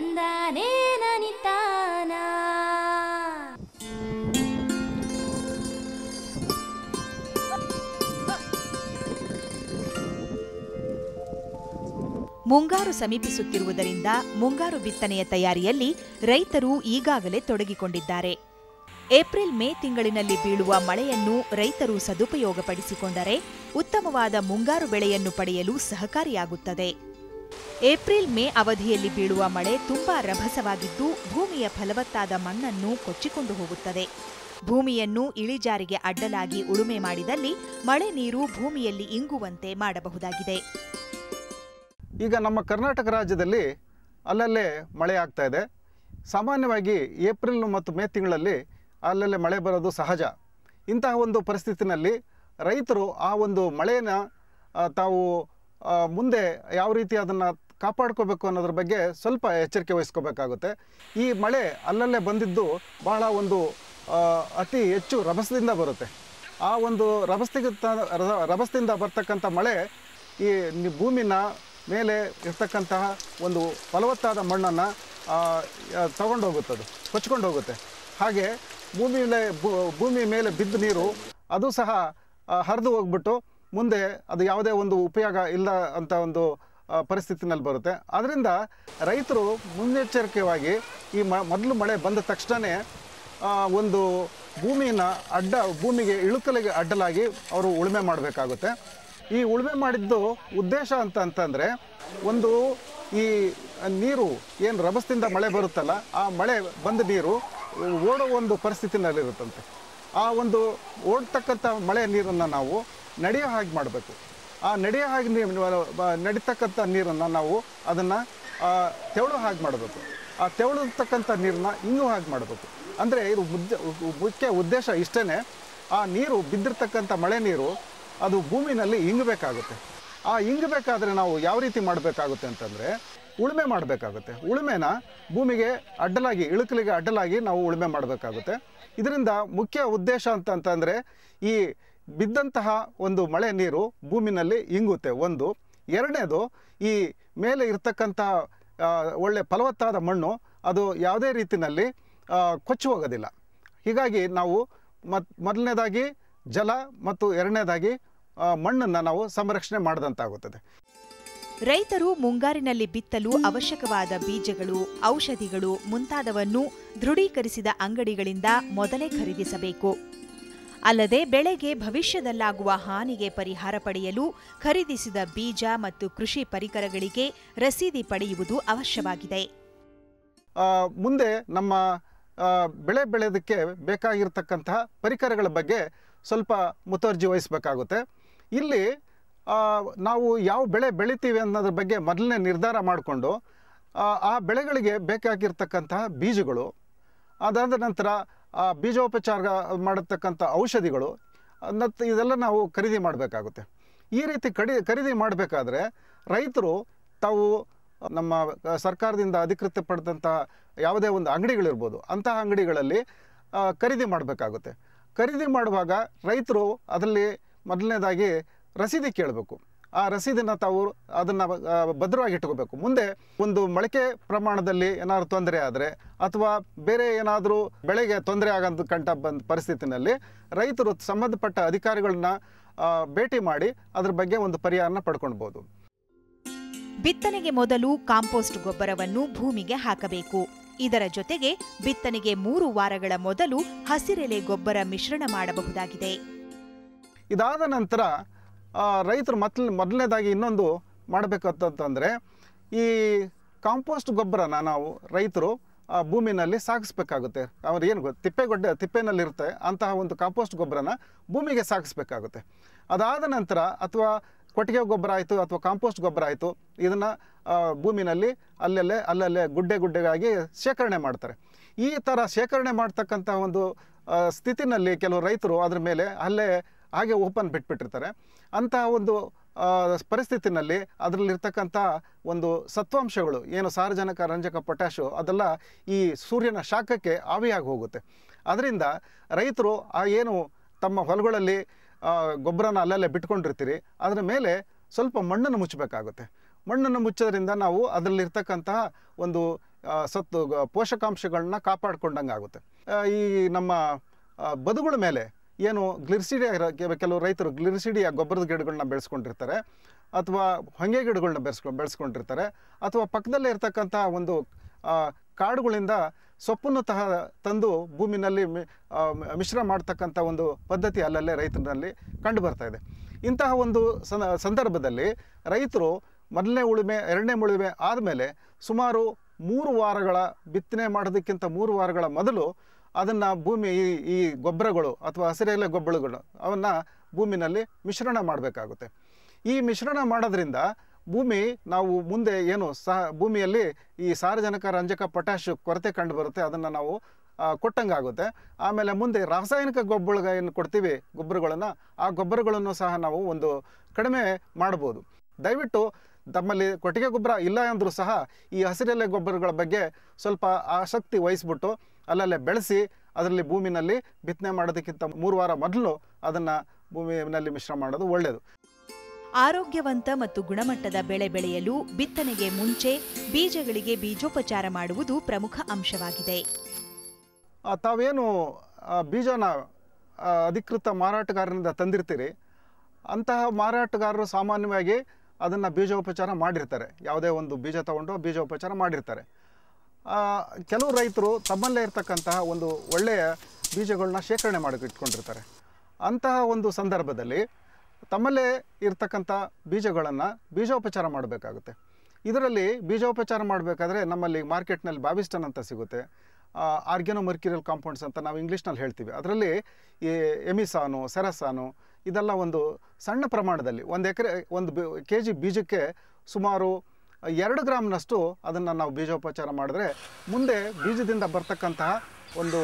ನನಿತಾನ ಮುಂಗಾರು ಸಮೀಪಿಸುತ್ತಿರುವುದರಿಂದ ಮುಂಗಾರು ಬಿತ್ತನೆಯ ತಯಾರಿಯಲ್ಲಿ ರೈತರು ಈಗಾಗಲೇ ತೊಡಗಿಕೊಂಡಿದ್ದಾರೆ. ಏಪ್ರಿಲ್ ಮೇ ತಿಂಗಳಿನಲ್ಲಿ ಬೀಳುವ ಮಳೆಯನ್ನು ರೈತರು ಸದುಪಯೋಗಪಡಿಸಿಕೊಂಡರೆ ಉತ್ತಮವಾದ ಮುಂಗಾರು ಬೆಳೆಯನ್ನು ಪಡೆಯಲು ಸಹಕಾರಿಯಾಗುತ್ತದೆ. ಏಪ್ರಿಲ್ ಮೇ ಅವಧಿಯಲ್ಲಿ ಬೀಳುವ ಮಳೆ ತುಂಬಾ ರಭಸವಾಗಿದ್ದು ಭೂಮಿಯ ಫಲವತ್ತಾದ ಮಣ್ಣನ್ನು ಕೊಚ್ಚಿಕೊಂಡು ಹೋಗುತ್ತದೆ. ಭೂಮಿಯನ್ನು ಇಳಿಜಾರಿಗೆ ಅಡ್ಡಲಾಗಿ ಉಳುಮೆ ಮಾಡಿದಲ್ಲಿ ಮಳೆ ನೀರು ಭೂಮಿಯಲ್ಲಿ ಇಂಗುವಂತೆ ಮಾಡಬಹುದಾಗಿದೆ. ಈಗ ನಮ್ಮ ಕರ್ನಾಟಕ ರಾಜ್ಯದಲ್ಲಿ ಅಲ್ಲಲ್ಲೇ ಮಳೆ ಆಗ್ತಾ ಇದೆ. ಸಾಮಾನ್ಯವಾಗಿ ಏಪ್ರಿಲ್ ಮತ್ತು ಮೇ ತಿಂಗಳಲ್ಲಿ ಅಲ್ಲಲ್ಲೇ ಮಳೆ ಬರೋದು ಸಹಜ. ಇಂತಹ ಒಂದು ಪರಿಸ್ಥಿತಿನಲ್ಲಿ ರೈತರು ಆ ಒಂದು ಮಳೆಯನ್ನು ತಾವು ಮುಂದೆ ಯಾವ ರೀತಿ ಅದನ್ನು ಕಾಪಾಡ್ಕೋಬೇಕು ಅನ್ನೋದ್ರ ಬಗ್ಗೆ ಸ್ವಲ್ಪ ಎಚ್ಚರಿಕೆ ವಹಿಸ್ಕೋಬೇಕಾಗುತ್ತೆ. ಈ ಮಳೆ ಅಲ್ಲಲ್ಲೇ ಬಂದಿದ್ದು ಬಹಳ ಒಂದು ಅತಿ ಹೆಚ್ಚು ರಭಸದಿಂದ ಬರುತ್ತೆ. ಆ ಒಂದು ರಭಸದಿಂದ ರಭಸದಿಂದ ಬರ್ತಕ್ಕಂಥ ಮಳೆ ಈ ಭೂಮಿನ ಮೇಲೆ ಇರ್ತಕ್ಕಂತಹ ಒಂದು ಫಲವತ್ತಾದ ಮಣ್ಣನ್ನು ತಗೊಂಡು ಅದು ಕೊಚ್ಕೊಂಡು ಹೋಗುತ್ತೆ ಹಾಗೆ ಭೂಮಿ ಮೇಲೆ ಭೂಮಿ ಮೇಲೆ ಬಿದ್ದ ನೀರು, ಅದು ಸಹ ಹರಿದು ಹೋಗ್ಬಿಟ್ಟು ಮುಂದೆ ಅದು ಯಾವುದೇ ಒಂದು ಉಪಯೋಗ ಇಲ್ಲ ಅಂತ ಒಂದು ಪರಿಸ್ಥಿತಿನಲ್ಲಿ ಬರುತ್ತೆ. ಆದ್ದರಿಂದ ರೈತರು ಮುನ್ನೆಚ್ಚರಿಕೆಯಾಗಿ ಈ ಮ, ಮೊದಲು ಮಳೆ ಬಂದ ತಕ್ಷಣವೇ ಒಂದು ಭೂಮಿಯನ್ನು ಅಡ್ಡ, ಭೂಮಿಗೆ ಇಳುಕಲಿಗೆ ಅಡ್ಡಲಾಗಿ ಅವರು ಉಳುಮೆ ಮಾಡಬೇಕಾಗುತ್ತೆ. ಈ ಉಳುಮೆ ಮಾಡಿದ್ದು ಉದ್ದೇಶ ಅಂತ ಅಂತಂದರೆ ಒಂದು ಈ ನೀರು ಏನು ರಭಸದಿಂದ ಮಳೆ ಬರುತ್ತಲ್ಲ, ಆ ಮಳೆ ಬಂದ ನೀರು ಓಡೋ ಒಂದು ಪರಿಸ್ಥಿತಿನಲ್ಲಿರುತ್ತಂತೆ. ಆ ಒಂದು ಓಡ್ತಕ್ಕಂಥ ಮಳೆ ನೀರನ್ನು ನಾವು ನಡೆಯೋ ಹಾಗೆ ಮಾಡಬೇಕು. ಆ ನಡೆಯೋ ಹಾಗೆ ನಡೀತಕ್ಕಂಥ ನೀರನ್ನು ನಾವು ಅದನ್ನು ತೆವಳು ಹಾಗೆ ಮಾಡಬೇಕು. ಆ ತೆವಳತಕ್ಕಂಥ ನೀರನ್ನ ಇನ್ನೂ ಹಾಗೆ ಮಾಡಬೇಕು. ಅಂದರೆ ಇದು ಮುದ್ದೆ, ಮುಖ್ಯ ಉದ್ದೇಶ ಇಷ್ಟೇ ಆ ನೀರು, ಬಿದ್ದಿರ್ತಕ್ಕಂಥ ಮಳೆ ನೀರು, ಅದು ಭೂಮಿನಲ್ಲಿ ಇಂಗಬೇಕಾಗುತ್ತೆ. ಆ ಇಂಗಬೇಕಾದ್ರೆ ನಾವು ಯಾವ ರೀತಿ ಮಾಡಬೇಕಾಗುತ್ತೆ ಅಂತಂದರೆ, ಉಳುಮೆ ಮಾಡಬೇಕಾಗುತ್ತೆ. ಉಳುಮೆನ ಭೂಮಿಗೆ ಅಡ್ಡಲಾಗಿ, ಇಳುಕಲಿಗೆ ಅಡ್ಡಲಾಗಿ ನಾವು ಉಳುಮೆ ಮಾಡಬೇಕಾಗುತ್ತೆ. ಇದರಿಂದ ಮುಖ್ಯ ಉದ್ದೇಶ ಅಂತಂತಂದರೆ ಈ ಬಿದ್ದಂತಹ ಒಂದು ಮಳೆ ನೀರು ಭೂಮಿನಲ್ಲಿ ಇಂಗುತ್ತೆ. ಒಂದು. ಎರಡನೇದು, ಈ ಮೇಲೆ ಇರ್ತಕ್ಕಂತಹ ಒಳ್ಳೆ ಫಲವತ್ತಾದ ಮಣ್ಣು, ಅದು ಯಾವುದೇ ರೀತಿಯಲ್ಲಿ ಕೊಚ್ಚಿ ಹೋಗೋದಿಲ್ಲ. ಹೀಗಾಗಿ ನಾವು ಮತ್, ಮೊದಲನೇದಾಗಿ ಜಲ ಮತ್ತು ಎರಡನೇದಾಗಿ ಮಣ್ಣನ್ನು ನಾವು ಸಂರಕ್ಷಣೆ ಮಾಡಿದಂತಾಗುತ್ತದೆ. ರೈತರು ಮುಂಗಾರಿನಲ್ಲಿ ಬಿತ್ತಲು ಅವಶ್ಯಕವಾದ ಬೀಜಗಳು, ಔಷಧಿಗಳು ಮುಂತಾದವನ್ನು ದೃಢೀಕರಿಸಿದ ಅಂಗಡಿಗಳಿಂದ ಮೊದಲೇ ಖರೀದಿಸಬೇಕು. ಅಲ್ಲದೆ ಬೆಳೆಗೆ ಭವಿಷ್ಯದಲ್ಲಾಗುವ ಹಾನಿಗೆ ಪರಿಹಾರ ಪಡೆಯಲು ಖರೀದಿಸಿದ ಬೀಜ ಮತ್ತು ಕೃಷಿ ಪರಿಕರಗಳಿಗೆ ರಸೀದಿ ಪಡೆಯುವುದು ಅವಶ್ಯವಾಗಿದೆ. ಮುಂದೆ ನಮ್ಮ ಬೆಳೆ ಬೆಳೆಯೋದಕ್ಕೆ ಬೇಕಾಗಿರ್ತಕ್ಕಂತಹ ಪರಿಕರಗಳ ಬಗ್ಗೆ ಸ್ವಲ್ಪ ಮುತುವರ್ಜಿ ವಹಿಸಬೇಕಾಗುತ್ತೆ. ಇಲ್ಲಿ ನಾವು ಯಾವ ಬೆಳೆ ಬೆಳಿತೀವಿ ಅನ್ನೋದ್ರ ಬಗ್ಗೆ ಮೊದಲನೇ ನಿರ್ಧಾರ ಮಾಡಿಕೊಂಡು ಆ ಬೆಳೆಗಳಿಗೆ ಬೇಕಾಗಿರ್ತಕ್ಕಂತಹ ಬೀಜಗಳು, ಅದಾದ ನಂತರ ಬೀಜೋಪಚಾರ ಮಾಡತಕ್ಕಂಥ ಔಷಧಿಗಳು, ಮತ್ತು ಇದೆಲ್ಲ ನಾವು ಖರೀದಿ ಮಾಡಬೇಕಾಗುತ್ತೆ. ಈ ರೀತಿ ಕಡಿ, ಖರೀದಿ ಮಾಡಬೇಕಾದ್ರೆ ರೈತರು ತಾವು ನಮ್ಮ ಸರ್ಕಾರದಿಂದ ಅಧಿಕೃತ ಪಡೆದಂಥ ಯಾವುದೇ ಒಂದು ಅಂಗಡಿಗಳಿರ್ಬೋದು, ಅಂತಹ ಅಂಗಡಿಗಳಲ್ಲಿ ಖರೀದಿ ಮಾಡಬೇಕಾಗುತ್ತೆ. ಖರೀದಿ ಮಾಡುವಾಗ ರೈತರು ಅದರಲ್ಲಿ ಮೊದಲನೇದಾಗಿ ರಸೀದಿ ಕೇಳಬೇಕು. ಆ ರಸೀದಿನ ತಾವು ಅದನ್ನು ಭದ್ರವಾಗಿ ಇಟ್ಕೋಬೇಕು ಮುಂದೆ ಒಂದು ಮೊಳಕೆ ಪ್ರಮಾಣದಲ್ಲಿ ಏನಾದರೂ ತೊಂದರೆ ಆದರೆ ಅಥವಾ ಬೇರೆ ಏನಾದರೂ ಬೆಳೆಗೆ ತೊಂದರೆ ಆಗೋದು ಬಂದ ಪರಿಸ್ಥಿತಿನಲ್ಲಿ ರೈತರು ಸಂಬಂಧಪಟ್ಟ ಅಧಿಕಾರಿಗಳನ್ನ ಭೇಟಿ ಮಾಡಿ ಅದ್ರ ಬಗ್ಗೆ ಒಂದು ಪರಿಹಾರನ ಪಡ್ಕೊಳ್ಬೋದು. ಬಿತ್ತನೆಗೆ ಮೊದಲು ಕಾಂಪೋಸ್ಟ್ ಗೊಬ್ಬರವನ್ನು ಭೂಮಿಗೆ ಹಾಕಬೇಕು. ಇದರ ಜೊತೆಗೆ ಬಿತ್ತನೆಗೆ ಮೂರು ವಾರಗಳ ಮೊದಲು ಹಸಿರೆಲೆ ಗೊಬ್ಬರ ಮಿಶ್ರಣ ಮಾಡಬಹುದಾಗಿದೆ. ಇದಾದ ನಂತರ ರೈತರು ಮೊದಲ, ಮೊದಲನೇದಾಗಿ ಇನ್ನೊಂದು ಮಾಡಬೇಕಂತಂದರೆ ಈ ಕಾಂಪೋಸ್ಟ್ ಗೊಬ್ಬರನ ನಾವು ರೈತರು ಭೂಮಿನಲ್ಲಿ ಸಾಗಿಸ್ಬೇಕಾಗುತ್ತೆ. ಅವ್ರು ಏನು ಗೊತ್ತು ತಿಪ್ಪೆಗೊಡ್ಡೆ ತಿಪ್ಪೆನಲ್ಲಿರುತ್ತೆ ಅಂತಹ ಒಂದು ಕಾಂಪೋಸ್ಟ್ ಗೊಬ್ಬರನ ಭೂಮಿಗೆ ಸಾಗಿಸ್ಬೇಕಾಗುತ್ತೆ. ಅದಾದ ನಂತರ ಅಥವಾ ಕೊಟ್ಟಿಗೆ ಗೊಬ್ಬರ ಆಯಿತು ಅಥವಾ ಕಾಂಪೋಸ್ಟ್ ಗೊಬ್ಬರ ಆಯಿತು, ಇದನ್ನು ಭೂಮಿನಲ್ಲಿ ಅಲ್ಲಲ್ಲೇ ಅಲ್ಲಲ್ಲೇ ಗುಡ್ಡೆ ಗುಡ್ಡೆಗಾಗಿ ಶೇಖರಣೆ ಮಾಡ್ತಾರೆ. ಈ ಥರ ಶೇಖರಣೆ ಮಾಡ್ತಕ್ಕಂಥ ಒಂದು ಸ್ಥಿತಿನಲ್ಲಿ ಕೆಲವು ರೈತರು ಅದ್ರ ಮೇಲೆ ಅಲ್ಲೇ ಹಾಗೆ ಓಪನ್ ಬಿಟ್ಬಿಟ್ಟಿರ್ತಾರೆ. ಅಂತಹ ಒಂದು ಪರಿಸ್ಥಿತಿನಲ್ಲಿ ಅದರಲ್ಲಿರ್ತಕ್ಕಂಥ ಒಂದು ಸತ್ವಾಂಶಗಳು, ಏನು ಸಾರಜನಕ, ರಂಜಕ, ಪೊಟ್ಯಾಶು, ಅದೆಲ್ಲ ಈ ಸೂರ್ಯನ ಶಾಖಕ್ಕೆ ಆವಿಯಾಗಿ ಹೋಗುತ್ತೆ. ಅದರಿಂದ ರೈತರು ಆ ಏನು ತಮ್ಮ ಹೊಲಗಳಲ್ಲಿ ಗೊಬ್ಬರನ ಅಲ್ಲಲ್ಲೇ ಬಿಟ್ಕೊಂಡಿರ್ತೀರಿ, ಅದರ ಮೇಲೆ ಸ್ವಲ್ಪ ಮಣ್ಣನ್ನು ಮುಚ್ಚಬೇಕಾಗುತ್ತೆ. ಮಣ್ಣನ್ನು ಮುಚ್ಚೋದ್ರಿಂದ ನಾವು ಅದರಲ್ಲಿರ್ತಕ್ಕಂತಹ ಒಂದು ಸತ್ತು ಪೋಷಕಾಂಶಗಳನ್ನ ಕಾಪಾಡ್ಕೊಂಡಂಗೆ ಆಗುತ್ತೆ ಈ ನಮ್ಮ ಬದುಗಳ ಮೇಲೆ ಏನು ಗ್ಲಿರ್ಸಿಡಿ ಕೆಲವು ರೈತರು ಗ್ಲಿರ್ಸಿಡಿಯ ಗೊಬ್ಬರದ ಗಿಡಗಳನ್ನ ಬೆಳೆಸ್ಕೊಂಡಿರ್ತಾರೆ, ಅಥವಾ ಹೊಂಗೆ ಗಿಡಗಳನ್ನ ಬೆಳೆಸ್ಕೊ ಬೆಳೆಸ್ಕೊಂಡಿರ್ತಾರೆ, ಅಥವಾ ಪಕ್ಕದಲ್ಲೇ ಇರತಕ್ಕಂಥ ಒಂದು ಕಾಡುಗಳಿಂದ ಸೊಪ್ಪನ್ನು ತಹ ತಂದು ಭೂಮಿನಲ್ಲಿ ಮಿಶ್ರ ಮಾಡ್ತಕ್ಕಂಥ ಒಂದು ಪದ್ಧತಿ ಅಲ್ಲಲ್ಲೇ ರೈತರಲ್ಲಿ ಕಂಡು ಬರ್ತಾ ಇದೆ. ಇಂತಹ ಒಂದು ಸಂದರ್ಭದಲ್ಲಿ ರೈತರು ಮೊದಲನೇ ಉಳುಮೆ, ಎರಡನೇ ಉಳುಮೆ ಆದಮೇಲೆ ಸುಮಾರು ಮೂರು ವಾರಗಳ ಬಿತ್ತನೆ ಮಾಡೋದಕ್ಕಿಂತ ಮೂರು ವಾರಗಳ ಮೊದಲು ಅದನ್ನು ಭೂಮಿ ಈ ಈ ಗೊಬ್ಬರಗಳು ಅಥವಾ ಹಸಿರೆಲೆ ಗೊಬ್ಬರಗಳು ಅವನ್ನು ಭೂಮಿನಲ್ಲಿ ಮಿಶ್ರಣ ಮಾಡಬೇಕಾಗುತ್ತೆ. ಈ ಮಿಶ್ರಣ ಮಾಡೋದ್ರಿಂದ ಭೂಮಿ ನಾವು ಮುಂದೆ ಏನು ಸಹ ಭೂಮಿಯಲ್ಲಿ ಈ ಸಾರಜನಕ, ರಂಜಕ, ಪೊಟ್ಯಾಷ್ ಕೊರತೆ ಕಂಡು ಬರುತ್ತೆ, ಅದನ್ನು ನಾವು ಕೊಟ್ಟಂಗೆ ಆಗುತ್ತೆ ಆಮೇಲೆ ಮುಂದೆ ರಾಸಾಯನಿಕ ಗೊಬ್ಬರ ಏನು ಕೊಡ್ತೀವಿ, ಗೊಬ್ಬರಗಳನ್ನು, ಆ ಗೊಬ್ಬರಗಳನ್ನು ಸಹ ನಾವು ಒಂದು ಕಡಿಮೆ ಮಾಡ್ಬೋದು. ದಯವಿಟ್ಟು ತಮ್ಮಲ್ಲಿ ಕೊಟ್ಟಿಗೆ ಗೊಬ್ಬರ ಇಲ್ಲ ಅಂದರೂ ಸಹ ಈ ಹಸಿರೆಲೆ ಗೊಬ್ಬರಗಳ ಬಗ್ಗೆ ಸ್ವಲ್ಪ ಆಸಕ್ತಿ ವಹಿಸ್ಬಿಟ್ಟು ಅಲ್ಲಲ್ಲೇ ಬೆಳೆಸಿ ಅದರಲ್ಲಿ ಭೂಮಿನಲ್ಲಿ ಬಿತ್ತನೆ ಮಾಡೋದಕ್ಕಿಂತ ಮೂರು ವಾರ ಮೊದಲು ಅದನ್ನು ಭೂಮಿನಲ್ಲಿ ಮಿಶ್ರ ಮಾಡೋದು ಒಳ್ಳೆಯದು ಆರೋಗ್ಯವಂತ ಮತ್ತು ಗುಣಮಟ್ಟದ ಬೆಳೆ ಬೆಳೆಯಲು ಬಿತ್ತನೆಗೆ ಮುಂಚೆ ಬೀಜಗಳಿಗೆ ಬೀಜೋಪಚಾರ ಮಾಡುವುದು ಪ್ರಮುಖ ಅಂಶವಾಗಿದೆ. ತಾವೇನು ಬೀಜನ ಅಧಿಕೃತ ಮಾರಾಟಗಾರರಿಂದ ತಂದಿರ್ತೀರಿ. ಅಂತಹ ಮಾರಾಟಗಾರರು ಸಾಮಾನ್ಯವಾಗಿ ಅದನ್ನು ಬೀಜೋಪಚಾರ ಮಾಡಿರ್ತಾರೆ. ಯಾವುದೇ ಒಂದು ಬೀಜ ತಗೊಂಡು ಬೀಜೋಪಚಾರ ಮಾಡಿರ್ತಾರೆ. ಕೆಲವು ರೈತರು ತಮ್ಮಲ್ಲೇ ಇರ್ತಕ್ಕಂತಹ ಒಂದು ಒಳ್ಳೆಯ ಬೀಜಗಳನ್ನ ಶೇಖರಣೆ ಮಾಡಿ ಇಟ್ಕೊಂಡಿರ್ತಾರೆ. ಅಂತಹ ಒಂದು ಸಂದರ್ಭದಲ್ಲಿ ತಮ್ಮಲ್ಲೇ ಇರ್ತಕ್ಕಂಥ ಬೀಜಗಳನ್ನು ಬೀಜೋಪಚಾರ ಮಾಡಬೇಕಾಗುತ್ತೆ. ಇದರಲ್ಲಿ ಬೀಜೋಪಚಾರ ಮಾಡಬೇಕಾದ್ರೆ ನಮ್ಮಲ್ಲಿ ಮಾರ್ಕೆಟ್ನಲ್ಲಿ ಬಾವಿಸ್ಟನ್ ಅಂತ ಸಿಗುತ್ತೆ. ಆರ್ಗ್ಯಾನೋ ಮರ್ಕ್ಯೂರಿಯಲ್ ಕಾಂಪೌಂಡ್ಸ್ ಅಂತ ನಾವು ಇಂಗ್ಲೀಷ್ನಲ್ಲಿ ಹೇಳ್ತೀವಿ. ಅದರಲ್ಲಿ ಈ ಎಮಿಸಾನು, ಸೆರಸಾನು ಇದೆಲ್ಲ ಒಂದು ಸಣ್ಣ ಪ್ರಮಾಣದಲ್ಲಿ ಒಂದು ಎಕರೆ, ಒಂದು ಕೆ ಜಿ ಬೀಜಕ್ಕೆ ಸುಮಾರು ಎರಡು ಗ್ರಾಮ್ನಷ್ಟು ಅದನ್ನು ನಾವು ಬೀಜೋಪಚಾರ ಮಾಡಿದ್ರೆ ಮುಂದೆ ಬೀಜದಿಂದ ಬರ್ತಕ್ಕಂತಹ ಒಂದು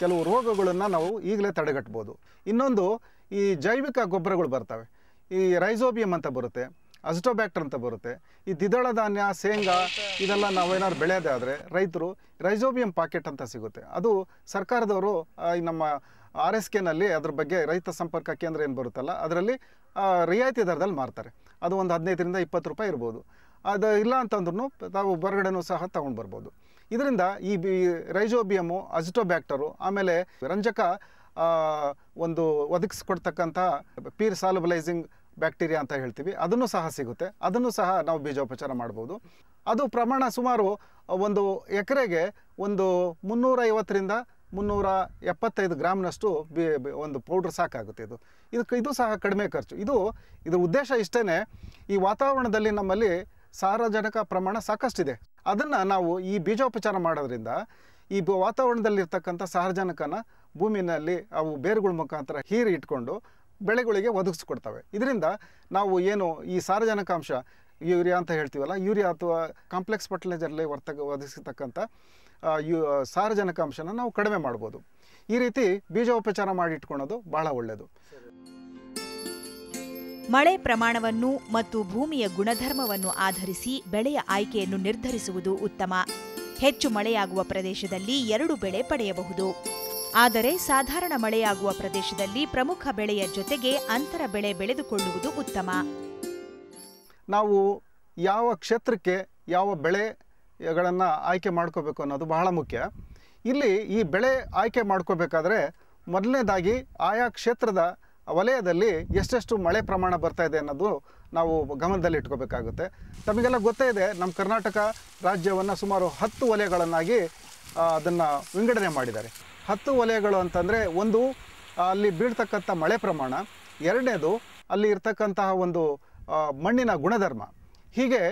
ಕೆಲವು ರೋಗಗಳನ್ನು ನಾವು ಈಗಲೇ ತಡೆಗಟ್ಬೋದು. ಇನ್ನೊಂದು ಈ ಜೈವಿಕ ಗೊಬ್ಬರಗಳು ಬರ್ತವೆ. ಈ ರೈಸೋಬಿಯಂ ಅಂತ ಬರುತ್ತೆ, ಅಸ್ಟೋಬ್ಯಾಕ್ಟರ್ ಅಂತ ಬರುತ್ತೆ. ಈ ದ್ವಿದಳ ಧಾನ್ಯ ಶೇಂಗಾ ಇದೆಲ್ಲ ನಾವೇನಾದ್ರು ಬೆಳೆಯೋದೇ ಆದರೆ ರೈತರು ರೈಸೋಬಿಯಂ ಪಾಕೆಟ್ ಅಂತ ಸಿಗುತ್ತೆ. ಅದು ಸರ್ಕಾರದವರು ನಮ್ಮ ಆರ್ ಎಸ್ ಕೆನಲ್ಲಿ ಅದ್ರ ಬಗ್ಗೆ ರೈತ ಸಂಪರ್ಕ ಕೇಂದ್ರ ಏನು ಬರುತ್ತಲ್ಲ, ಅದರಲ್ಲಿ ರಿಯಾಯಿತಿ ದರದಲ್ಲಿ ಮಾರ್ತಾರೆ. ಅದು ಒಂದು ಹದಿನೈದರಿಂದ ಇಪ್ಪತ್ತು ರೂಪಾಯಿ ಇರ್ಬೋದು. ಅದು ಇಲ್ಲ ಅಂತಂದ್ರೂ ತಾವು ಹೊರಗಡೆನೂ ಸಹ ತಗೊಂಡು ಬರ್ಬೋದು. ಇದರಿಂದ ಈ ಬಿ, ರೈಜೋಬಿಯಮು, ಅಜಿಟೋಬ್ಯಾಕ್ಟರು, ಆಮೇಲೆ ರಂಜಕ ಒಂದು ಒದಗಿಸ್ಕೊಡ್ತಕ್ಕಂಥ ಪೀರ್ ಸಾಲಬಲೈಸಿಂಗ್ ಬ್ಯಾಕ್ಟೀರಿಯಾ ಅಂತ ಹೇಳ್ತೀವಿ, ಅದನ್ನು ಸಹ ಸಿಗುತ್ತೆ. ಅದನ್ನು ಸಹ ನಾವು ಬೀಜೋಪಚಾರ ಮಾಡ್ಬೋದು. ಅದು ಪ್ರಮಾಣ ಸುಮಾರು ಒಂದು ಎಕರೆಗೆ ಒಂದು ಮುನ್ನೂರೈವತ್ತರಿಂದ ಮುನ್ನೂರ ಎಪ್ಪತ್ತೈದು ಗ್ರಾಮ್ನಷ್ಟು ಬಿ- ಒಂದು ಪೌಡ್ರ್ ಸಾಕಾಗುತ್ತೆ ಇದು. ಇದಕ್ಕೆ ಇದು ಸಹ ಕಡಿಮೆ ಖರ್ಚು. ಇದು, ಇದ್ರ ಉದ್ದೇಶ ಇಷ್ಟೇ ಈ ವಾತಾವರಣದಲ್ಲಿ ನಮ್ಮಲ್ಲಿ ಸಾರಜನಕ ಪ್ರಮಾಣ ಸಾಕಷ್ಟಿದೆ. ಅದನ್ನು ನಾವು ಈ ಬೀಜೋಪಚಾರ ಮಾಡೋದ್ರಿಂದ ಈ ವಾತಾವರಣದಲ್ಲಿರ್ತಕ್ಕಂಥ ಸಾರಜನಕನ ಭೂಮಿನಲ್ಲಿ ಅವು ಬೇರುಗಳ ಮುಖಾಂತರ ಹೀರಿ ಇಟ್ಕೊಂಡು ಬೆಳೆಗಳಿಗೆ ಒದಗಿಸ್ಕೊಡ್ತವೆ. ಇದರಿಂದ ನಾವು ಏನು ಈ ಸಾರಜನಕಾಂಶ ಯೂರಿಯಾ ಅಂತ ಹೇಳ್ತೀವಲ್ಲ, ಯೂರಿಯಾ ಅಥವಾ ಕಾಂಪ್ಲೆಕ್ಸ್ ಫರ್ಟಿಲೈಸರ್ಲಿ ವರ್ತಕ ಒದಗಿಸತಕ್ಕಂಥ ಯು, ಸಾರಜನಕಾಂಶನ ನಾವು ಕಡಿಮೆ ಮಾಡ್ಬೋದು. ಈ ರೀತಿ ಬೀಜೋಪಚಾರ ಮಾಡಿ ಇಟ್ಕೊಳೋದು ಬಹಳ ಒಳ್ಳೆಯದು ಮಳೆ ಪ್ರಮಾಣವನ್ನು ಮತ್ತು ಭೂಮಿಯ ಗುಣಧರ್ಮವನ್ನು ಆಧರಿಸಿ ಬೆಳೆಯ ಆಯ್ಕೆಯನ್ನು ನಿರ್ಧರಿಸುವುದು ಉತ್ತಮ. ಹೆಚ್ಚು ಮಳೆಯಾಗುವ ಪ್ರದೇಶದಲ್ಲಿ ಎರಡು ಬೆಳೆ ಪಡೆಯಬಹುದು. ಆದರೆ ಸಾಧಾರಣ ಮಳೆಯಾಗುವ ಪ್ರದೇಶದಲ್ಲಿ ಪ್ರಮುಖ ಬೆಳೆಯ ಜೊತೆಗೆ ಅಂತರ ಬೆಳೆ ಬೆಳೆದುಕೊಳ್ಳುವುದು ಉತ್ತಮ. ನಾವು ಯಾವ ಕ್ಷೇತ್ರಕ್ಕೆ ಯಾವ ಬೆಳೆಗಳನ್ನು ಆಯ್ಕೆ ಮಾಡ್ಕೋಬೇಕು ಅನ್ನೋದು ಬಹಳ ಮುಖ್ಯ. ಇಲ್ಲಿ ಈ ಬೆಳೆ ಆಯ್ಕೆ ಮಾಡ್ಕೋಬೇಕಾದ್ರೆ ಮೊದಲನೇದಾಗಿ ಆಯಾ ಕ್ಷೇತ್ರದ ವಲಯದಲ್ಲಿ ಎಷ್ಟೆಷ್ಟು ಮಳೆ ಪ್ರಮಾಣ ಬರ್ತಾ ಇದೆ ಅನ್ನೋದು ನಾವು ಗಮನದಲ್ಲಿ ಇಟ್ಕೋಬೇಕಾಗುತ್ತೆ. ತಮಗೆಲ್ಲ ಗೊತ್ತೇ ಇದೆ, ನಮ್ಮ ಕರ್ನಾಟಕ ರಾಜ್ಯವನ್ನು ಸುಮಾರು ಹತ್ತು ವಲಯಗಳನ್ನಾಗಿ ಅದನ್ನು ವಿಂಗಡಣೆ ಮಾಡಿದ್ದಾರೆ. ಹತ್ತು ವಲಯಗಳು ಅಂತಂದರೆ ಒಂದು, ಅಲ್ಲಿ ಬೀಳ್ತಕ್ಕಂಥ ಮಳೆ ಪ್ರಮಾಣ, ಎರಡನೇದು ಅಲ್ಲಿ ಇರ್ತಕ್ಕಂತಹ ಒಂದು ಮಣ್ಣಿನ ಗುಣಧರ್ಮ. ಹೀಗೆ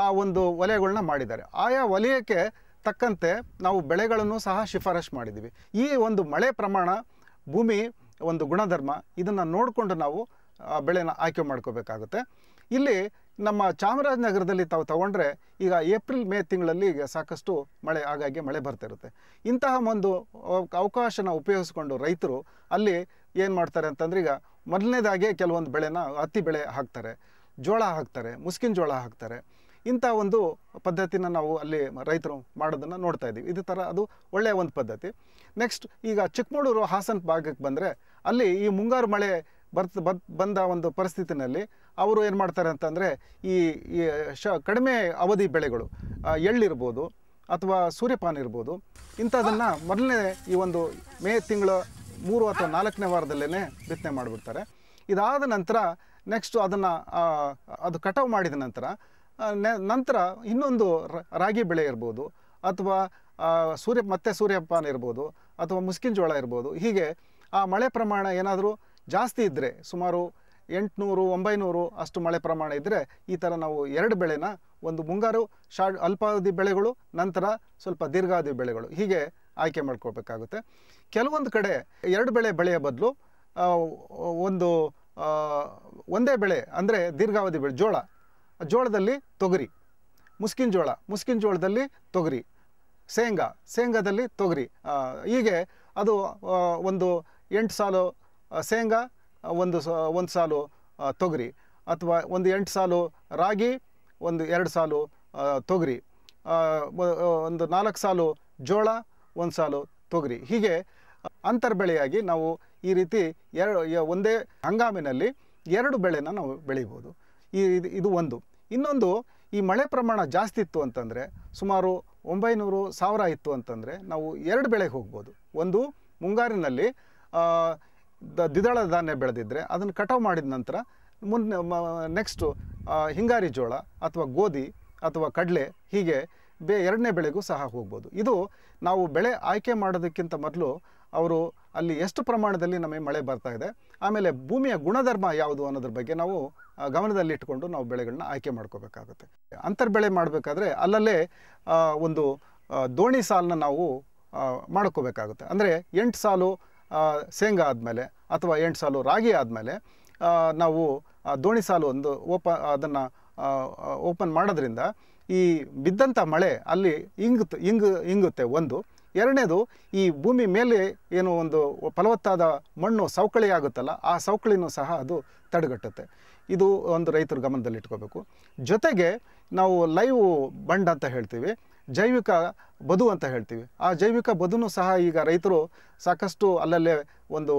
ಆ ಒಂದು ವಲಯಗಳನ್ನ ಮಾಡಿದ್ದಾರೆ. ಆಯಾ ವಲಯಕ್ಕೆ ತಕ್ಕಂತೆ ನಾವು ಬೆಳೆಗಳನ್ನು ಸಹ ಶಿಫಾರಸು ಮಾಡಿದ್ದೀವಿ. ಈ ಒಂದು ಮಳೆ ಪ್ರಮಾಣ ಭೂಮಿ ಒಂದು ಗುಣಧರ್ಮ, ಇದನ್ನು ನೋಡಿಕೊಂಡು ನಾವು ಬೆಳೆನ ಆಯ್ಕೆ ಮಾಡ್ಕೋಬೇಕಾಗುತ್ತೆ. ಇಲ್ಲಿ ನಮ್ಮ ಚಾಮರಾಜನಗರದಲ್ಲಿ ತಾವು ತಗೊಂಡ್ರೆ, ಈಗ ಏಪ್ರಿಲ್, ಮೇ ತಿಂಗಳಲ್ಲಿ ಸಾಕಷ್ಟು ಮಳೆ ಆಗಾಗ್ಗೆ ಮಳೆ ಬರ್ತಾ ಇರುತ್ತೆ ಇಂತಹ ಒಂದು ಅವ- ಅವಕಾಶನ ಉಪಯೋಗಿಸ್ಕೊಂಡು ರೈತರು ಅಲ್ಲಿ ಏನು ಮಾಡ್ತಾರೆ ಅಂತಂದ್ರೆ, ಈಗ ಮೊದಲನೇದಾಗೆ ಕೆಲವೊಂದು ಬೆಳೆನ ಹತ್ತಿ ಬೆಳೆ ಹಾಕ್ತಾರೆ. ಜೋಳ ಹಾಕ್ತಾರೆ, ಮುಸ್ಕಿನ ಜೋಳ ಹಾಕ್ತಾರೆ. ಇಂಥ ಒಂದು ಪದ್ಧತಿನ ನಾವು ಅಲ್ಲಿ ರೈತರು ಮಾಡೋದನ್ನು ನೋಡ್ತಾ ಇದ್ದೀವಿ. ಇದು ಥರ ಅದು ಒಳ್ಳೆಯ ಒಂದು ಪದ್ಧತಿ. ನೆಕ್ಸ್ಟ್ ಈಗ ಚಿಕ್ಕಮಗಳೂರು ಹಾಸನ ಭಾಗಕ್ಕೆ ಬಂದರೆ ಅಲ್ಲಿ ಈ ಮುಂಗಾರು ಮಳೆ ಬರ್ತ, ಬದ್ ಒಂದು ಪರಿಸ್ಥಿತಿನಲ್ಲಿ ಅವರು ಏನು ಮಾಡ್ತಾರೆ ಅಂತಂದರೆ ಈ ಶ, ಕಡಿಮೆ ಅವಧಿ ಬೆಳೆಗಳು ಎಳ್ಳಿರ್ಬೋದು ಅಥವಾ ಸೂರ್ಯಪಾನ ಇರ್ಬೋದು ಇಂಥದನ್ನು ಮೊದಲನೇ ಈ ಒಂದು ಮೇ ತಿಂಗಳ ಮೂರು ಅಥವಾ ನಾಲ್ಕನೇ ವಾರದಲ್ಲೇ ಬಿತ್ತನೆ ಮಾಡಿಬಿಡ್ತಾರೆ. ಇದಾದ ನಂತರ ನೆಕ್ಸ್ಟು ಅದನ್ನು ಅದು ಕಟಾವು ಮಾಡಿದ ನಂತರ ನಂತರ ಇನ್ನೊಂದು ರಾಗಿ ಬೆಳೆ ಇರ್ಬೋದು, ಅಥವಾ ಸೂರ್ಯ, ಮತ್ತೆ ಸೂರ್ಯಪಾನ ಇರ್ಬೋದು, ಅಥವಾ ಮುಸ್ಕಿನ ಜೋಳ ಇರ್ಬೋದು. ಹೀಗೆ ಆ ಮಳೆ ಪ್ರಮಾಣ ಏನಾದರೂ ಜಾಸ್ತಿ ಇದ್ದರೆ ಸುಮಾರು ಎಂಟುನೂರು, ಒಂಬೈನೂರು ಅಷ್ಟು ಮಳೆ ಪ್ರಮಾಣ ಇದ್ದರೆ ಈ ಥರ ನಾವು ಎರಡು ಬೆಳೆನ, ಒಂದು ಮುಂಗಾರು ಶಾರ್ಟ್ ಅಲ್ಪಾವಧಿ ಬೆಳೆಗಳು, ನಂತರ ಸ್ವಲ್ಪ ದೀರ್ಘಾವಧಿ ಬೆಳೆಗಳು ಹೀಗೆ ಆಯ್ಕೆ ಮಾಡ್ಕೋಬೇಕಾಗುತ್ತೆ ಕೆಲವೊಂದು ಕಡೆ ಎರಡು ಬೆಳೆ ಬೆಳೆಯ ಬದಲು ಒಂದು ಒಂದೇ ಬೆಳೆ ಅಂದರೆ ದೀರ್ಘಾವಧಿ ಬೆಳೆ, ಜೋಳ ಜೋಳದಲ್ಲಿ ತೊಗರಿ. ಮುಸ್ಕಿನ ಜೋಳ, ಮುಸ್ಕಿನ ಜೋಳದಲ್ಲಿ ತೊಗರಿ. ಶೇಂಗಾ, ಶೇಂಗಾದಲ್ಲಿ ತೊಗರಿ. ಹೀಗೆ ಅದು ಒಂದು ಎಂಟು ಸಾಲು ಶೇಂಗಾ ಒಂದು ಒಂದು ಸಾಲು ತೊಗರಿ ಅಥವಾ ಒಂದು ಎಂಟು ಸಾಲು ರಾಗಿ, ಒಂದು ಎರಡು ಸಾಲು ತೊಗರಿ. ಒಂದು ನಾಲ್ಕು ಸಾಲು ಜೋಳ, ಒಂದು ಸಾಲು ತೊಗರಿ. ಹೀಗೆ ಅಂತರ್ ಬೆಳೆಯಾಗಿ ನಾವು ಈ ರೀತಿ ಎರಡು ಒಂದೇ ಹಂಗಾಮಿನಲ್ಲಿ ಎರಡು ಬೆಳೆನ ನಾವು ಬೆಳಿಬೋದು. ಈ ಇದು- ಒಂದು. ಇನ್ನೊಂದು, ಈ ಮಳೆ ಪ್ರಮಾಣ ಜಾಸ್ತಿ ಇತ್ತು ಅಂತಂದರೆ, ಸುಮಾರು ಒಂಬೈನೂರು ಸಾವಿರ ಇತ್ತು ಅಂತಂದರೆ, ನಾವು ಎರಡು ಬೆಳೆಗೆ ಹೋಗ್ಬೋದು. ಒಂದು, ಮುಂಗಾರಿನಲ್ಲಿ ದ- ದ್ವಿದಳ ಧಾನ್ಯ ಬೆಳೆದಿದ್ದರೆ ಅದನ್ನು ಕಟಾವು ಮಾಡಿದ ನಂತರ ಮುನ್ನ ನೆಕ್ಸ್ಟು ಹಿಂಗಾರಿ ಜೋಳ ಅಥವಾ ಗೋಧಿ ಅಥವಾ ಕಡಲೆ ಹೀಗೆ ಬೇ, ಎರಡನೇ ಬೆಳೆಗೂ ಸಹ ಹೋಗ್ಬೋದು. ಇದು ನಾವು ಬೆಳೆ ಆಯ್ಕೆ ಮಾಡೋದಕ್ಕಿಂತ ಮೊದಲು ಅವರು ಅಲ್ಲಿ ಎಷ್ಟು ಪ್ರಮಾಣದಲ್ಲಿ ನಮಗೆ ಮಳೆ ಬರ್ತಾ ಇದೆ, ಆಮೇಲೆ ಭೂಮಿಯ ಗುಣಧರ್ಮ ಯಾವುದು ಅನ್ನೋದ್ರ ಬಗ್ಗೆ ನಾವು ಆ, ಗಮನದಲ್ಲಿಟ್ಕೊಂಡು ನಾವು ಬೆಳೆಗಳನ್ನ ಆಯ್ಕೆ ಮಾಡ್ಕೋಬೇಕಾಗುತ್ತೆ. ಅಂತರ್ ಬೆಳೆ ಮಾಡಬೇಕಾದ್ರೆ ಅಲ್ಲಲ್ಲೇ ಒಂದು ದೋಣಿ ಸಾಲನ್ನ ನಾವು ಮಾಡ್ಕೋಬೇಕಾಗುತ್ತೆ. ಅಂದರೆ ಎಂಟು ಸಾಲು ಶೇಂಗಾ ಆದಮೇಲೆ ಅಥವಾ ಎಂಟು ಸಾಲು ರಾಗಿ ಆದಮೇಲೆ ನಾವು ದೋಣಿ ಸಾಲು ಒಂದು ಓಪ ಅದನ್ನು ಓಪನ್ ಮಾಡೋದ್ರಿಂದ ಈ ಬಿದ್ದಂಥ ಮಳೆ ಅಲ್ಲಿ ಇಂಗುತ್ತೆ ಇಂಗು ಇಂಗುತ್ತೆ ಒಂದು. ಎರಡನೇದು ಈ ಭೂಮಿ ಮೇಲೆ ಏನು ಒಂದು ಫಲವತ್ತಾದ ಮಣ್ಣು ಸವಕಳಿ ಆಗುತ್ತಲ್ಲ ಆ ಸವಕಳಿನೂ ಸಹ ಅದು ತಡೆಗಟ್ಟುತ್ತೆ. ಇದು ಒಂದು ರೈತರ ಗಮನದಲ್ಲಿಟ್ಕೋಬೇಕು ಜೊತೆಗೆ ನಾವು ಲೈವ್ ಬಂಡ್ ಅಂತ ಹೇಳ್ತೀವಿ, ಜೈವಿಕ ಬದು ಅಂತ ಹೇಳ್ತೀವಿ. ಆ ಜೈವಿಕ ಬದುನು ಸಹ ಈಗ ರೈತರು ಸಾಕಷ್ಟು ಅಲ್ಲಲ್ಲೇ ಒಂದು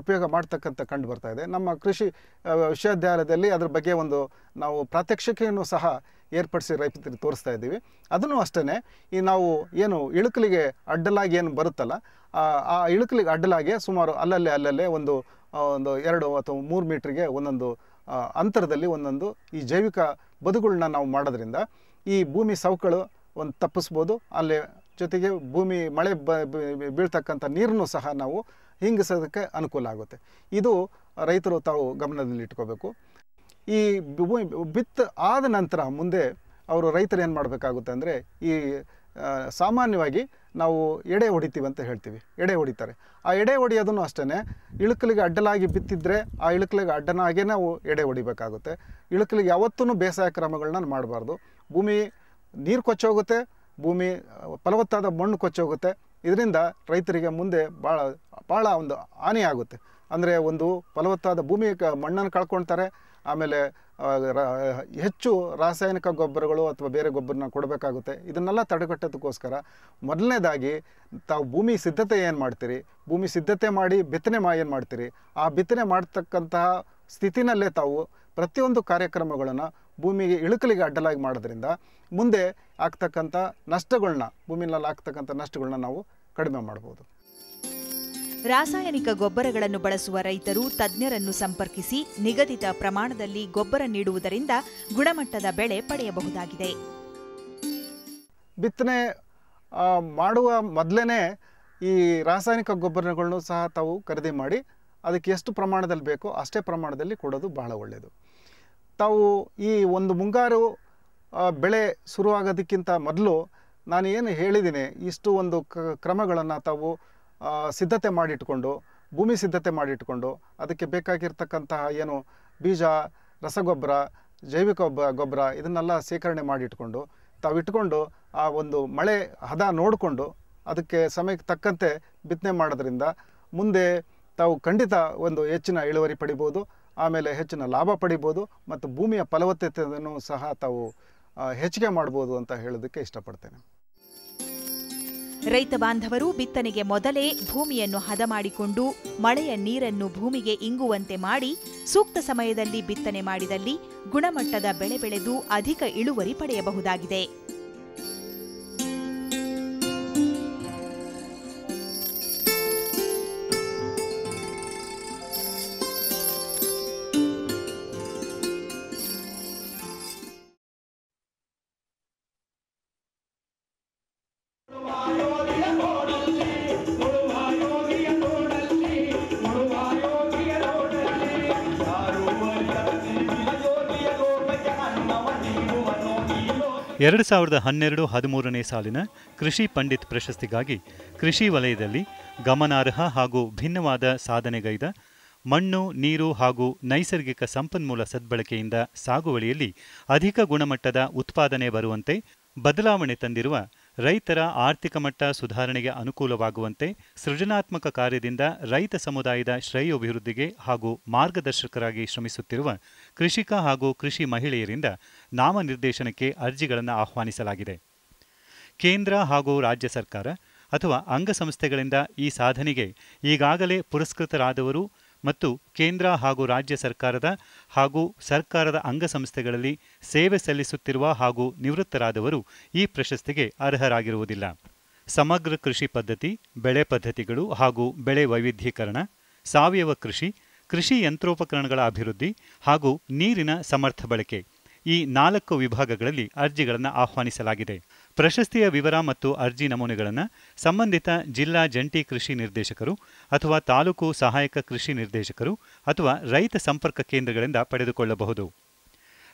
ಉಪಯೋಗ ಮಾಡ್ತಕ್ಕಂಥ ಕಂಡು ಬರ್ತಾ ಇದೆ. ನಮ್ಮ ಕೃಷಿ ವಿಶ್ವವಿದ್ಯಾಲಯದಲ್ಲಿ ಅದ್ರ ಬಗ್ಗೆ ಒಂದು ನಾವು ಪ್ರಾತ್ಯಕ್ಷಿಕೆಯನ್ನು ಸಹ ಏರ್ಪಡಿಸಿ ರೈತರಿಗೆ ತೋರಿಸ್ತಾ ಇದ್ದೀವಿ. ಅದನ್ನು ಅಷ್ಟೇ ಈ ನಾವು ಏನು ಇಳುಕಲಿಗೆ ಅಡ್ಡಲಾಗಿ ಏನು ಬರುತ್ತಲ್ಲ ಆ ಇಳುಕಲಿಗೆ ಅಡ್ಡಲಾಗಿ ಸುಮಾರು ಅಲ್ಲಲ್ಲೇ ಅಲ್ಲಲ್ಲೇ ಒಂದು ಒಂದು ಎರಡು ಅಥವಾ ಮೂರು ಮೀಟ್ರಿಗೆ ಒಂದೊಂದು ಅಂತರದಲ್ಲಿ ಒಂದೊಂದು ಈ ಜೈವಿಕ ಬದುಗಳನ್ನ ನಾವು ಮಾಡೋದ್ರಿಂದ ಈ ಭೂಮಿ ಸವಕಳು ಒಂದು ತಪ್ಪಿಸ್ಬೋದು. ಅಲ್ಲಿ ಜೊತೆಗೆ ಭೂಮಿ ಮಳೆ ಬ- ಬೀಳ್ತಕ್ಕಂಥ ನೀರನ್ನು ಸಹ ನಾವು ಹಿಂಗಿಸೋದಕ್ಕೆ ಅನುಕೂಲ ಆಗುತ್ತೆ. ಇದು ರೈತರು ತಾವು ಗಮನದಲ್ಲಿಟ್ಕೋಬೇಕು ಈ ಭೂಮಿ ಬಿತ್ತು ಆದ ನಂತರ ಮುಂದೆ ಅವರು ರೈತರು ಏನು ಮಾಡಬೇಕಾಗುತ್ತೆ ಅಂದರೆ ಈ ಸಾಮಾನ್ಯವಾಗಿ ನಾವು ಎಡೆ ಹೊಡಿತೀವಿ ಅಂತ ಹೇಳ್ತೀವಿ. ಎಡೆ ಹೊಡಿತಾರೆ. ಆ ಎಡೆ ಹೊಡಿಯೋದನ್ನು ಅಷ್ಟೇ ಇಳುಕಲಿಗೆ ಅಡ್ಡಲಾಗಿ ಬಿತ್ತಿದ್ರೆ ಆ ಇಳುಕಲಿಗೆ ಅಡ್ಡನಾಗೇ ನಾವು ಎಡೆ ಹೊಡಿಬೇಕಾಗುತ್ತೆ. ಇಳುಕಲಿಗೆ ಯಾವತ್ತೂ ಬೇಸಾಯ ಕ್ರಮಗಳನ್ನ ಮಾಡಬಾರ್ದು. ಭೂಮಿ ನೀರು ಕೊಚ್ಚೋಗುತ್ತೆ, ಭೂಮಿ ಫಲವತ್ತಾದ ಮಣ್ಣು ಕೊಚ್ಚೋಗುತ್ತೆ. ಇದರಿಂದ ರೈತರಿಗೆ ಮುಂದೆ ಭಾಳ ಭಾಳ ಒಂದು ಹಾನಿ ಆಗುತ್ತೆ ಅಂದರೆ ಒಂದು ಫಲವತ್ತಾದ ಭೂಮಿ ಮಣ್ಣನ್ನು ಕಳ್ಕೊಳ್ತಾರೆ, ಆಮೇಲೆ ಹೆಚ್ಚು ರಾಸಾಯನಿಕ ಗೊಬ್ಬರಗಳು ಅಥವಾ ಬೇರೆ ಗೊಬ್ಬರನ ಕೊಡಬೇಕಾಗುತ್ತೆ. ಇದನ್ನೆಲ್ಲ ತಡೆಗಟ್ಟೋದಕ್ಕೋಸ್ಕರ ಮೊದಲನೇದಾಗಿ ತಾವು ಭೂಮಿ ಸಿದ್ಧತೆ ಏನು ಮಾಡ್ತೀರಿ? ಭೂಮಿ ಸಿದ್ಧತೆ ಮಾಡಿ ಬಿತ್ತನೆ ಮಾ, ಏನು ಮಾಡ್ತೀರಿ? ಆ ಬಿತ್ತನೆ ಮಾಡ್ತಕ್ಕಂತಹ ಸ್ಥಿತಿನಲ್ಲೇ ತಾವು ಪ್ರತಿಯೊಂದು ಕಾರ್ಯಕ್ರಮಗಳನ್ನು ಭೂಮಿಗೆ ಇಳುಕಲಿಗೆ ಅಡ್ಡಲಾಗಿ ಮಾಡೋದ್ರಿಂದ ಮುಂದೆ ಆಗ್ತಕ್ಕಂಥ ನಷ್ಟಗಳನ್ನ ಭೂಮಿನಲ್ಲಿ ಆಗ್ತಕ್ಕಂಥ ನಷ್ಟಗಳನ್ನ ನಾವು ಕಡಿಮೆ ಮಾಡ್ಬೋದು. ರಾಸಾಯನಿಕ ಗೊಬ್ಬರಗಳನ್ನು ಬಳಸುವ ರೈತರು ತಜ್ಞರನ್ನು ಸಂಪರ್ಕಿಸಿ ನಿಗದಿತ ಪ್ರಮಾಣದಲ್ಲಿ ಗೊಬ್ಬರ ನೀಡುವುದರಿಂದ ಗುಣಮಟ್ಟದ ಬೆಳೆ ಪಡೆಯಬಹುದಾಗಿದೆ. ಬಿತ್ತನೆ ಮಾಡುವ ಮೊದಲೇ ಈ ರಾಸಾಯನಿಕ ಗೊಬ್ಬರಗಳನ್ನು ಸಹ ತಾವು ಖರೀದಿ ಮಾಡಿ ಅದಕ್ಕೆ ಎಷ್ಟು ಪ್ರಮಾಣದಲ್ಲಿ ಬೇಕೋ ಅಷ್ಟೇ ಪ್ರಮಾಣದಲ್ಲಿ ಕೊಡೋದು ಬಹಳ ಒಳ್ಳೆಯದು ತಾವು ಈ ಒಂದು ಮುಂಗಾರು ಬೆಳೆ ಶುರುವಾಗೋದಕ್ಕಿಂತ ಮೊದಲು ನಾನು ಏನು ಹೇಳಿದ್ದೀನಿ, ಇಷ್ಟು ಒಂದು ಕ್ರಮಗಳನ್ನು ತಾವು ಸಿದ್ಧತೆ ಮಾಡಿಟ್ಕೊಂಡು, ಭೂಮಿ ಸಿದ್ಧತೆ ಮಾಡಿಟ್ಕೊಂಡು, ಅದಕ್ಕೆ ಬೇಕಾಗಿರ್ತಕ್ಕಂತಹ ಏನು ಬೀಜ, ರಸಗೊಬ್ಬರ, ಜೈವಿಕ ಗೊಬ್ಬ ಗೊಬ್ಬರ ಇದನ್ನೆಲ್ಲ ಶೇಖರಣೆ ಮಾಡಿಟ್ಕೊಂಡು ತಾವು ಇಟ್ಕೊಂಡು ಆ ಒಂದು ಮಳೆ ಹದ ನೋಡಿಕೊಂಡು ಅದಕ್ಕೆ ಸಮಯಕ್ಕೆ ತಕ್ಕಂತೆ ಬಿತ್ತನೆ ಮಾಡೋದ್ರಿಂದ ಮುಂದೆ ತಾವು ಖಂಡಿತ ಒಂದು ಹೆಚ್ಚಿನ ಇಳುವರಿ ಪಡಿಬೋದು, ಆಮೇಲೆ ಹೆಚ್ಚಿನ ಲಾಭ ಪಡಿಬೋದು ಮತ್ತು ಭೂಮಿಯ ಫಲವತ್ತತೆಯನ್ನು ಸಹ ತಾವು ಹೆಚ್ಚಿಗೆ ಮಾಡ್ಬೋದು ಅಂತ ಹೇಳೋದಕ್ಕೆ ಇಷ್ಟಪಡ್ತೇನೆ. ರೈತ ಬಾಂಧವರು ಬಿತ್ತನೆಗೆ ಮೊದಲೇ ಭೂಮಿಯನ್ನು ಹದ ಮಾಡಿಕೊಂಡು ಮಳೆಯ ನೀರನ್ನು ಭೂಮಿಗೆ ಇಂಗುವಂತೆ ಮಾಡಿ ಸೂಕ್ತ ಸಮಯದಲ್ಲಿ ಬಿತ್ತನೆ ಮಾಡಿದಲ್ಲಿ ಗುಣಮಟ್ಟದ ಬೆಳೆ ಬೆಳೆದು ಅಧಿಕ ಇಳುವರಿ ಪಡೆಯಬಹುದಾಗಿದೆ. ಎರಡು ಸಾವಿರದ ಹನ್ನೆರಡು ಹದಿಮೂರನೇ ಸಾಲಿನ ಕೃಷಿ ಪಂಡಿತ್ ಪ್ರಶಸ್ತಿಗಾಗಿ ಕೃಷಿ ವಲಯದಲ್ಲಿ ಗಮನಾರ್ಹ ಹಾಗೂ ಭಿನ್ನವಾದ ಸಾಧನೆಗೈದ ಮಣ್ಣು, ನೀರು ಹಾಗೂ ನೈಸರ್ಗಿಕ ಸಂಪನ್ಮೂಲ ಸದ್ಬಳಕೆಯಿಂದ ಸಾಗುವಳಿಯಲ್ಲಿ ಅಧಿಕ ಗುಣಮಟ್ಟದ ಉತ್ಪಾದನೆ ಬರುವಂತೆ ಬದಲಾವಣೆ ತಂದಿರುವ ರೈತರ ಆರ್ಥಿಕ ಮಟ್ಟ ಸುಧಾರಣೆಗೆ ಅನುಕೂಲವಾಗುವಂತೆ ಸೃಜನಾತ್ಮಕ ಕಾರ್ಯದಿಂದ ರೈತ ಸಮುದಾಯದ ಶ್ರೇಯೋಭಿವೃದ್ಧಿಗೆ ಹಾಗೂ ಮಾರ್ಗದರ್ಶಕರಾಗಿ ಶ್ರಮಿಸುತ್ತಿರುವ ಕೃಷಿಕ ಹಾಗೂ ಕೃಷಿ ಮಹಿಳೆಯರಿಂದ ನಾಮನಿರ್ದೇಶನಕ್ಕೆ ಅರ್ಜಿಗಳನ್ನು ಆಹ್ವಾನಿಸಲಾಗಿದೆ. ಕೇಂದ್ರ ಹಾಗೂ ರಾಜ್ಯ ಸರ್ಕಾರ ಅಥವಾ ಅಂಗಸಂಸ್ಥೆಗಳಿಂದ ಈ ಸಾಧನೆಗೆ ಈಗಾಗಲೇ ಪುರಸ್ಕೃತರಾದವರು ಮತ್ತು ಕೇಂದ್ರ ಹಾಗೂ ರಾಜ್ಯ ಸರ್ಕಾರದ ಹಾಗೂ ಸರ್ಕಾರದ ಅಂಗಸಂಸ್ಥೆಗಳಲ್ಲಿ ಸೇವೆ ಸಲ್ಲಿಸುತ್ತಿರುವ ಹಾಗೂ ನಿವೃತ್ತರಾದವರು ಈ ಪ್ರಶಸ್ತಿಗೆ ಅರ್ಹರಾಗಿರುವುದಿಲ್ಲ. ಸಮಗ್ರ ಕೃಷಿ ಪದ್ಧತಿ, ಬೆಳೆ ಪದ್ಧತಿಗಳು ಹಾಗೂ ಬೆಳೆ ವೈವಿಧ್ಯೀಕರಣ, ಸಾವಯವ ಕೃಷಿ ಕೃಷಿ ಯಂತ್ರೋಪಕರಣಗಳ ಅಭಿವೃದ್ಧಿ ಹಾಗೂ ನೀರಿನ ಸಮರ್ಥ ಬಳಕೆ ಈ ನಾಲ್ಕು ವಿಭಾಗಗಳಲ್ಲಿ ಅರ್ಜಿಗಳನ್ನು ಆಹ್ವಾನಿಸಲಾಗಿದೆ. ಪ್ರಶಸ್ತಿಯ ವಿವರ ಮತ್ತು ಅರ್ಜಿ ನಮೂನೆಗಳನ್ನು ಸಂಬಂಧಿತ ಜಿಲ್ಲಾ ಜಂಟಿ ಕೃಷಿ ನಿರ್ದೇಶಕರು ಅಥವಾ ತಾಲೂಕು ಸಹಾಯಕ ಕೃಷಿ ನಿರ್ದೇಶಕರು ಅಥವಾ ರೈತ ಸಂಪರ್ಕ ಕೇಂದ್ರಗಳಿಂದ ಪಡೆದುಕೊಳ್ಳಬಹುದು.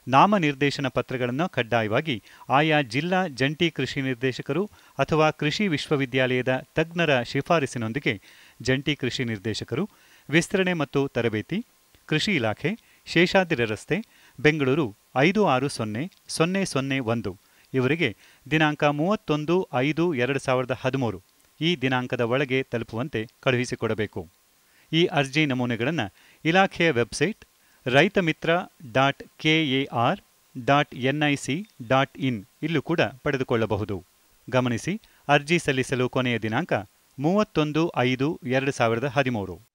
ನಾಮನಿರ್ದೇಶನ ಪತ್ರಗಳನ್ನು ಕಡ್ಡಾಯವಾಗಿ ಆಯಾ ಜಿಲ್ಲಾ ಜಂಟಿ ಕೃಷಿ ನಿರ್ದೇಶಕರು ಅಥವಾ ಕೃಷಿ ವಿಶ್ವವಿದ್ಯಾಲಯದ ತಜ್ಞರ ಶಿಫಾರಸಿನೊಂದಿಗೆ ಜಂಟಿ ಕೃಷಿ ನಿರ್ದೇಶಕರು, ವಿಸ್ತರಣೆ ಮತ್ತು ತರಬೇತಿ, ಕೃಷಿ ಇಲಾಖೆ, ಶೇಷಾದ್ರಿ ರಸ್ತೆ, ಬೆಂಗಳೂರು ಐದು ಆರು ಸೊನ್ನೆ ಸೊನ್ನೆ ಸೊನ್ನೆ ಒಂದು. ಇವರಿಗೆ ದಿನಾಂಕ ಮೂವತ್ತೊಂದು ಐದು ಎರಡು ಸಾವಿರದ ಹದಿಮೂರು. ಈ ದಿನಾಂಕದ ಒಳಗೆ ತಲುಪುವಂತೆ ಕಳುಹಿಸಿಕೊಡಬೇಕು. ಈ ಅರ್ಜಿ ನಮೂನೆಗಳನ್ನು ಇಲಾಖೆಯ website Raitha Mitra dot KAR dot NIC dot in ಇಲ್ಲೂ ಕೂಡ ಪಡೆದುಕೊಳ್ಳಬಹುದು. ಗಮನಿಸಿ, ಅರ್ಜಿ ಸಲ್ಲಿಸಲು ಕೊನೆಯ ದಿನಾಂಕ ಮೂವತ್ತೊಂದು ಐದು ಎರಡು ಸಾವಿರದ ಹದಿಮೂರು.